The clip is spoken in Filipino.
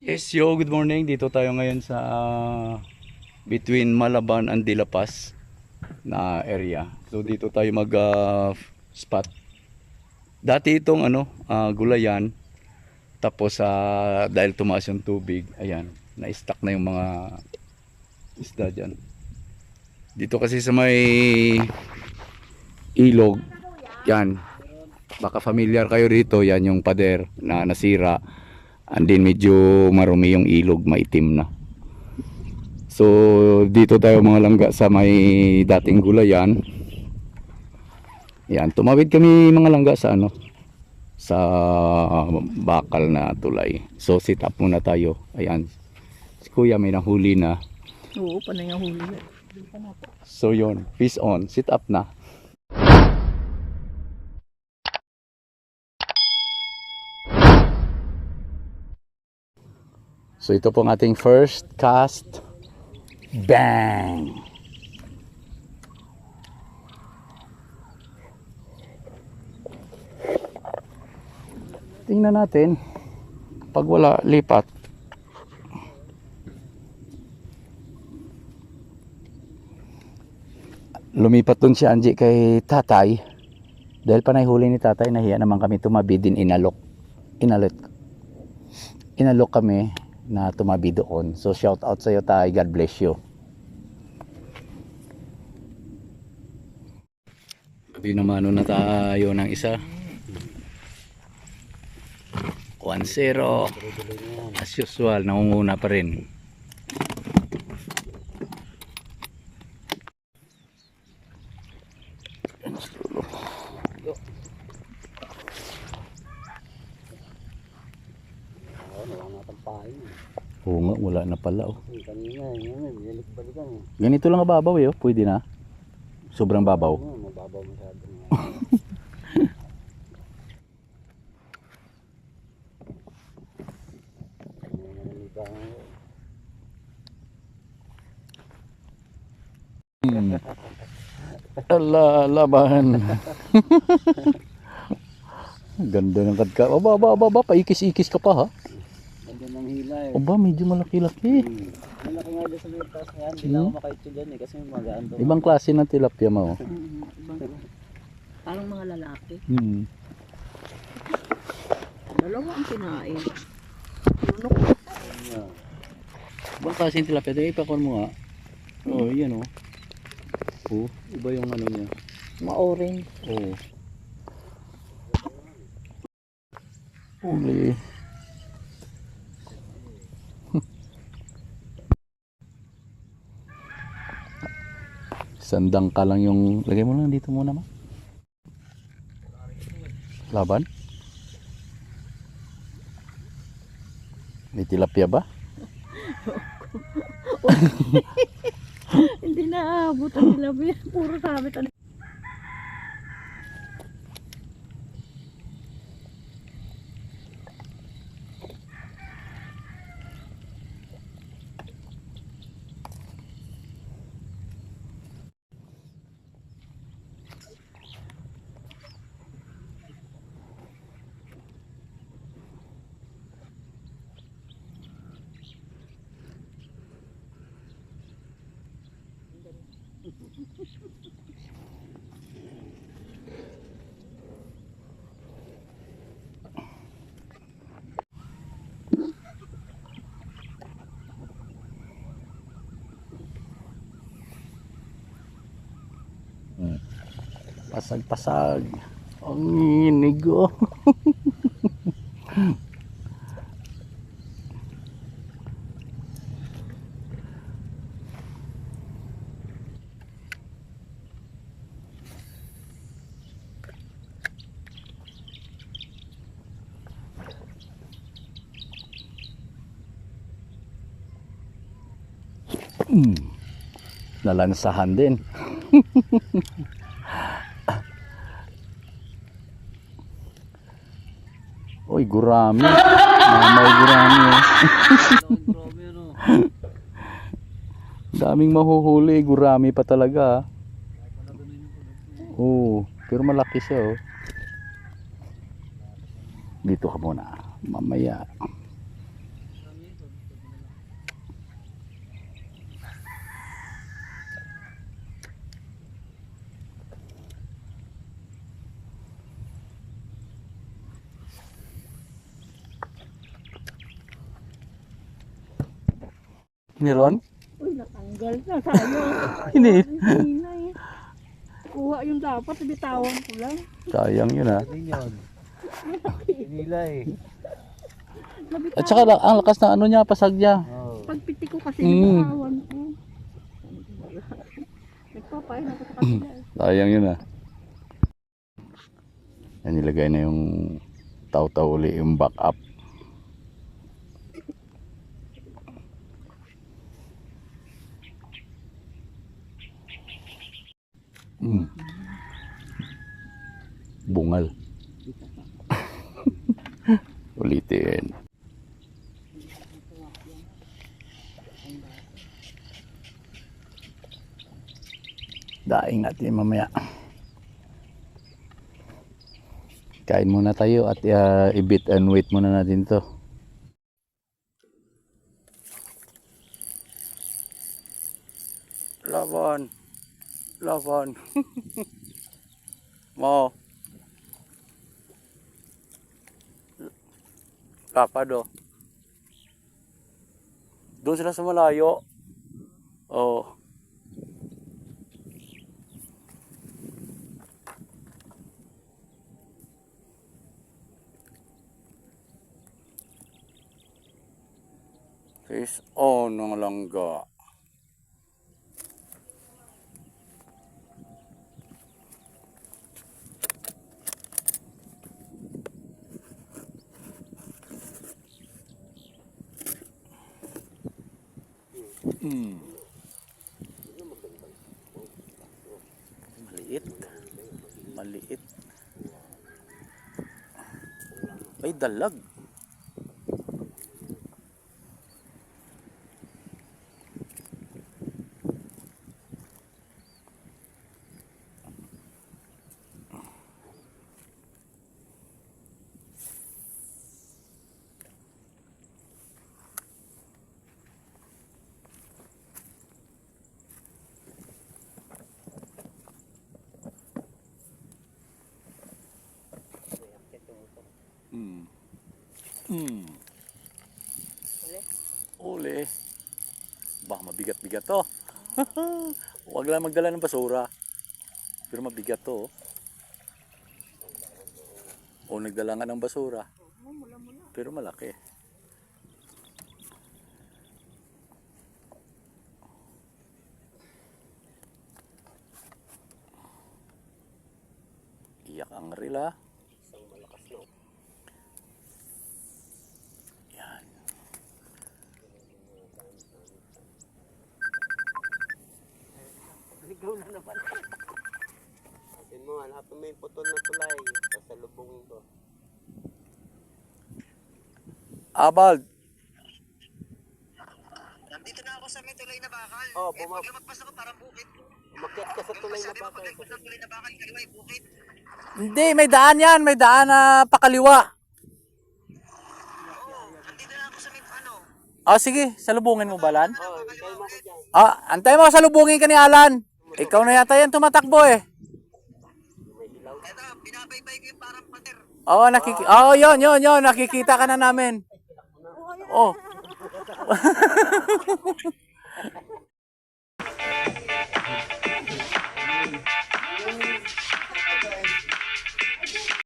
Yes, yo, good morning. Dito tayo ngayon sa ah, between Malaban and De La Paz na area. So dito tayo mag ah, spot. Dati itong ano, ah, gulayan. Tapos sa dahil tumaas yung tubig, ayan, na-stuck na yung mga isda diyan. Dito kasi sa may ilog, yan. Baka familiar kayo rito, yan yung pader na nasira. And then medyo marumi yung ilog, maitim na. So dito tayo mga langga sa may dating gulayan. Yan, tumawid kami mga langga sa ano sa bakal na tulay. So sit up muna tayo. Ayan. Si Kuya may nahuli na. Oo, panay ang huli. So yon, peace on, sit up na. So ito pong ating first cast. Bang! Tingnan natin. Pag wala, lipat. lumipat dun si Angie kay tatay dahil panay huli ni tatay nahiya naman kami tumabi din inalok inalok inalok kami na tumabi doon. So shout out sa iyo tay. God bless you. Binamano na tayo ng isa. 1-0 as usual nangunguna pa rin Oo nga, wala na pala oh. Kanina, yun, balik-balikan eh. Ganito lang kababaw eh, oh. pwede na. Sobrang babaw. Ano, mababaw masyado na. Hmm. Ala, laban. Ganda ng kadka. Aba, aba, aba, aba, paikis-ikis ka pa ha. Eh. Aba, medyo malaki-laki. Hmm. Malaki nga dyan sa may taas yan. Hindi Hmm. na ako makaitso dyan eh. Kasi magaan to. Ibang klase ng tilapia mo. Ibang, parang mga lalaki. Hmm. Dalawa ang kinain. Lunok. Ibang klase ng tilapia. Dahil ipakon mo nga. Oh, yan oh. Oh, iba yung ano niya. Ma-orange. Oh. Uli. Sandang ka lang yung... Lagay mo lang dito muna ma. Laban? May tilapia ba? Hindi na aabot ang nilabi. Puro sabit. Pasag-pasag. Ang inig oh. Hmm. Nalansahan din. Uy, gurami. Mamay gurami. Oh. Daming mahuhuli, gurami pa talaga. ah. Oo, pero malaki siya oh. Dito ka muna. Mamaya. Meron? Uy, natanggal na. Sayang. Hindi. Hindi na eh. Kuha yung dapat, bitawan ko lang. Sayang yun ha. Ano yun? Pinila eh. Nabitawan. At saka ang lakas na ano niya, pasag niya. Oo. Pagpiti ko kasi Mm. bitawan ko. Nagpapain ako sa kanila. eh. Sayang yun ha. Yan nilagay na yung taw-taw uli yung back up. Bungal. Ulitin. Daing natin mamaya. Kain muna tayo at uh, i-bit and wait muna natin to. Laban. Laban. Mo. Kapado. Doon sila sa malayo. Oh. Fish on ng langga. Mm. Maliit. Maliit. Ay, dalag. Mm. Uli. Bah, mabigat-bigat to. Huwag lang magdala ng basura. Pero mabigat to. oh. O nagdala nga ng basura. Pero malaki. Iyak ang rila. Ligaw na naman. Atin mo, hanap mo yung putol na tulay. Pasalubong ko. Abald. Nandito na ako sa may tulay na bakal. Oh, eh, buma- pag lumagpas ako parang bukid. Umakyat ka sa tulay na Sabi mo, bakal. pag lumagpas ng tulay na bakal, kaliwa yung bukid. Hindi, may daan yan. May daan na pakaliwa. Oo, nandito na ako sa may ano. Ah, sige. Salubungin mo ba, Lan? Oh, hintay mo ako dyan. Ah, antay mo. Salubungin ka ni Alan. Ikaw na yata yan tumatakbo eh. Eto, binabaybay ko yung parang pater. Oo, nakiki oh, yun, yun, yun. Nakikita ka na namin. Oh.